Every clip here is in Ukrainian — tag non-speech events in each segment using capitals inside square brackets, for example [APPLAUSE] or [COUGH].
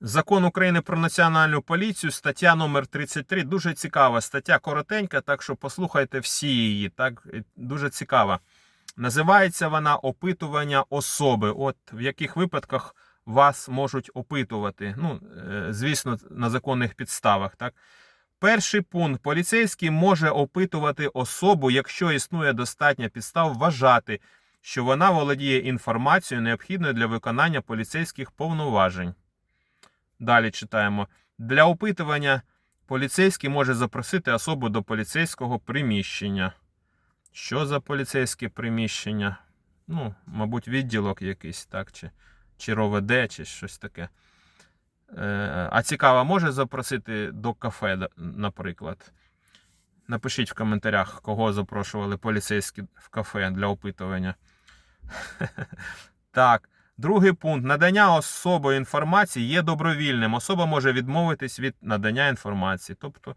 Закон України про національну поліцію, стаття номер 33. Дуже цікава стаття, коротенька, так що послухайте всі її. Так, е, дуже цікава. Називається вона опитування особи. От в яких випадках вас можуть опитувати. Ну, е, звісно, на законних підставах. Так. Перший пункт. Поліцейський може опитувати особу, якщо існує достатня підстав вважати, що вона володіє інформацією, необхідною для виконання поліцейських повноважень. Далі читаємо. Для опитування поліцейський може запросити особу до поліцейського приміщення. Що за поліцейське приміщення? Ну, мабуть, відділок якийсь, так, чи, чи РОВД, чи щось таке. Е, а цікаво, може запросити до кафе, наприклад. Напишіть в коментарях, кого запрошували поліцейські в кафе для опитування. [LAUGHS] Так. Другий пункт. Надання особою інформації є добровільним. Особа може відмовитись від надання інформації. Тобто,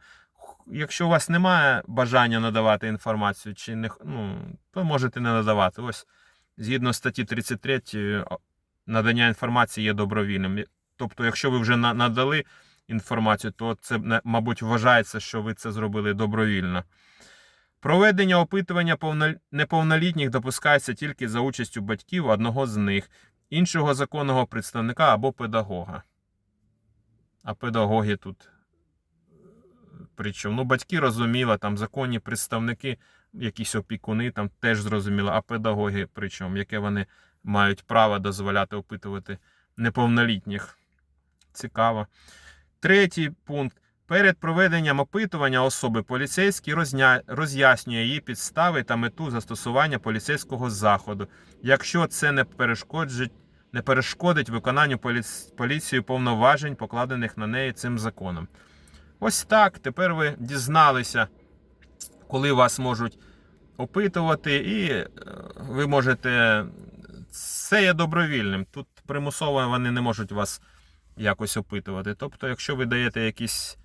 якщо у вас немає бажання надавати інформацію, чи не, ну, то можете не надавати. Ось згідно статті 33, надання інформації є добровільним. Тобто, якщо ви вже надали інформацію, то це, мабуть, вважається, що ви це зробили добровільно. Проведення опитування неповнолітніх допускається тільки за участю батьків одного з них, іншого законного представника або педагога. А педагоги тут. Причому, ну, батьки розуміло, там законні представники, якісь опікуни, там теж зрозуміло, а педагоги, причому, яке вони мають право дозволяти опитувати неповнолітніх. Цікаво. Третій пункт. Перед проведенням опитування особи поліцейський розня... роз'яснює її підстави та мету застосування поліцейського заходу, якщо це не перешкоджить, не перешкодить виконанню поліц... поліцією повноважень, покладених на неї цим законом. Ось так. Тепер ви дізналися, коли вас можуть опитувати, і е, ви можете. Це є добровільним. Тут примусово вони не можуть вас якось опитувати. Тобто, якщо ви даєте якісь.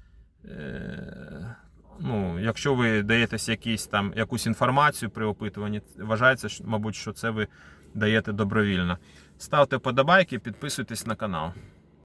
Ну, якщо ви даєтесь якісь там якусь інформацію при опитуванні, вважається, що, мабуть, що це ви даєте добровільно. Ставте подобайки, підписуйтесь на канал.